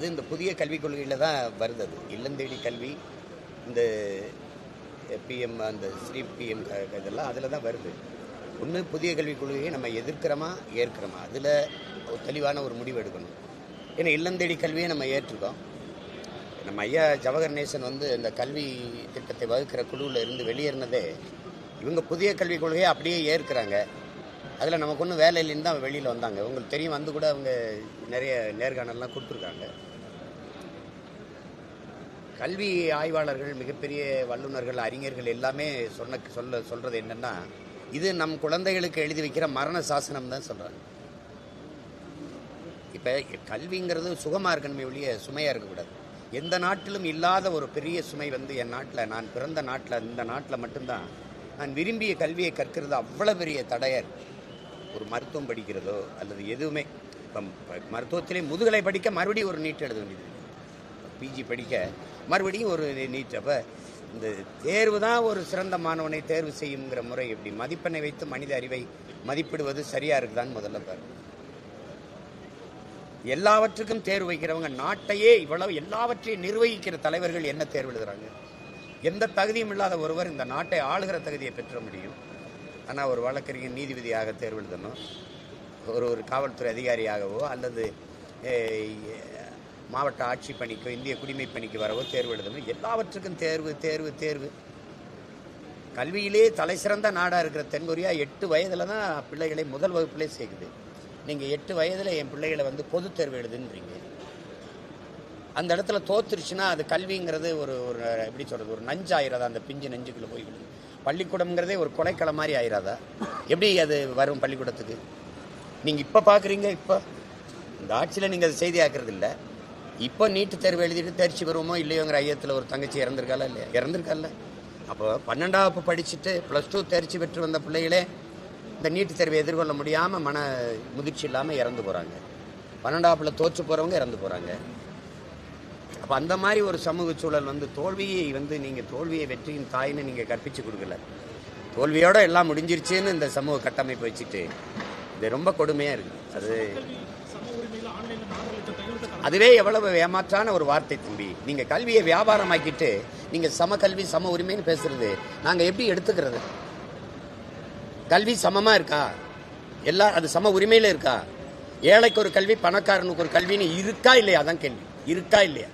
அது இந்த புதிய கல்விக் கொள்கையில் தான் வருது அது இல்லந்தேடி கல்வி இந்த பிஎம் அந்த ஸ்ரீ பிஎம் இதெல்லாம் அதில் தான் வருது. ஒன்று புதிய கல்விக் கொள்கையை நம்ம எதிர்க்கிறோமா ஏற்கிறோமா? அதில் ஒரு தெளிவான ஒரு முடிவு எடுக்கணும். ஏன்னா இல்லந்தேடி கல்வியை நம்ம ஏற்றுக்கோம் நம்ம ஐயா ஜவஹர் நேசன் வந்து இந்த கல்வி திட்டத்தை வகுக்கிற குழுவில் இருந்து வெளியேறினதே இவங்க புதிய கல்விக் கொள்கையை அப்படியே ஏற்கிறாங்க. அதில் நமக்கு ஒன்றும் வேலை இல்லைன்னு தான் வெளியில் வந்தாங்க. உங்களுக்கு தெரியும் வந்து கூட அவங்க நிறைய நேர்காணல்லாம் கொடுத்துருக்காங்க. கல்வி ஆய்வாளர்கள் மிகப்பெரிய வல்லுநர்கள் அறிஞர்கள் எல்லாமே சொன்ன சொல்ல சொல்கிறது என்னென்னா இது நம் குழந்தைகளுக்கு எழுதி வைக்கிற மரண சாசனம் தான் சொல்கிறாங்க இப்போ கல்விங்கிறது சுகமாக இருக்கணுமே ஒழிய சுமையாக இருக்கக்கூடாது. எந்த நாட்டிலும் இல்லாத ஒரு பெரிய சுமை வந்து என் நாட்டில் நான் பிறந்த நாட்டில் இந்த நாட்டில் மட்டும்தான். நான் விரும்பிய கல்வியை கற்கிறது அவ்வளோ பெரிய தடையர். ஒரு மருத்துவம் படிக்கிறதோ அல்லது எதுவுமே. இப்போ மருத்துவத்திலே முதுகலை படிக்க மறுபடியும் ஒரு நீட் எழுத வேண்டியது. பிஜி படிக்க மறுபடியும் ஒரு நீட் அப்போ இந்த தேர்வு தான் ஒரு சிறந்த மாணவனை தேர்வு செய்யுங்கிற முறை எப்படி? மதிப்பெண்ணை வைத்து மனித அறிவை மதிப்பிடுவது சரியா இருக்குதான்னு முதல்ல பாரு எல்லாவற்றுக்கும் தேர்வு வைக்கிறவங்க நாட்டையே இவ்வளவு எல்லாவற்றையும் நிர்வகிக்கிற தலைவர்கள் என்ன தேர்வு எழுதுறாங்க? எந்த தகுதியும் இல்லாத ஒருவர் இந்த நாட்டை ஆளுகிற தகுதியை பெற்ற முடியும். ஆனால் ஒரு வழக்கறிஞர் நீதிபதியாக தேர்வு எழுதணும். ஒரு ஒரு காவல்துறை அதிகாரியாகவோ அல்லது மாவட்ட ஆட்சி பணிக்கோ இந்திய குடிமை பணிக்கு வரவோ தேர்வு எழுதணும். எல்லாவற்றுக்கும் தேர்வு தேர்வு தேர்வு. கல்வியிலே தலை சிறந்த நாடாக இருக்கிற தென்கொரியா எட்டு வயதில் தான் பிள்ளைகளை முதல் வகுப்பிலே சேர்க்குது. நீங்கள் எட்டு வயதில் என் பிள்ளைகளை வந்து பொது தேர்வு எழுதுன்றீங்க. அந்த இடத்துல தோத்துருச்சுன்னா அது கல்விங்கிறது ஒரு ஒரு எப்படி சொல்கிறது ஒரு நஞ்சு ஆயிராதா? அந்த பிஞ்சு நெஞ்சுக்குள்ளே போய் பள்ளிக்கூடம்ங்கிறதே ஒரு கொலைக்களம் மாதிரி ஆயிராதா? எப்படி அது வரும் பள்ளிக்கூடத்துக்கு? நீங்கள் இப்போ பார்க்குறீங்க இப்போ. இந்த ஆட்சியில் நீங்கள் அதை செய்தி இல்லை. இப்போ நீட்டு தேர்வு எழுதிட்டு தேர்ச்சி பெறுவோமோ இல்லையோங்கிற ஐயத்தில் ஒரு தங்கச்சி இறந்துருக்கால இல்லையா? இறந்துருக்கால அப்போ பன்னெண்டாவது படிச்சுட்டு ப்ளஸ் டூ தேர்ச்சி பெற்று வந்த பிள்ளைகளே இந்த நீட்டு தேர்வை எதிர்கொள்ள முடியாமல் மன முதிர்ச்சி இல்லாமல் இறந்து போகிறாங்க பன்னெண்டாவதுல தோற்று போகிறவங்க இறந்து போகிறாங்க அப்போ அந்த மாதிரி ஒரு சமூக சூழல் வந்து தோல்வியை வந்து நீங்கள் தோல்வியை வெற்றியின் தாயின்னு நீங்கள் கற்பித்து கொடுக்கல. தோல்வியோட எல்லாம் முடிஞ்சிருச்சுன்னு இந்த சமூக கட்டமைப்பு வச்சுட்டு இது ரொம்ப கொடுமையாக இருக்குது. அது அதுவே எவ்வளவு ஏமாற்றான ஒரு வார்த்தை தம்பி. நீங்க கல்வியை வியாபாரமாக்கிட்டு நீங்க சம கல்வி சம உரிமைன்னு பேசுறது நாங்க எப்படி எடுத்துக்கிறது? கல்வி சமமா இருக்கா? எல்லா அது சம உரிமையில இருக்கா? ஏழைக்கு ஒரு கல்வி பணக்காரனுக்கு ஒரு கல்வின்னு இருக்கா இல்லையா? அதான் கேள்வி. இருக்கா இல்லையா?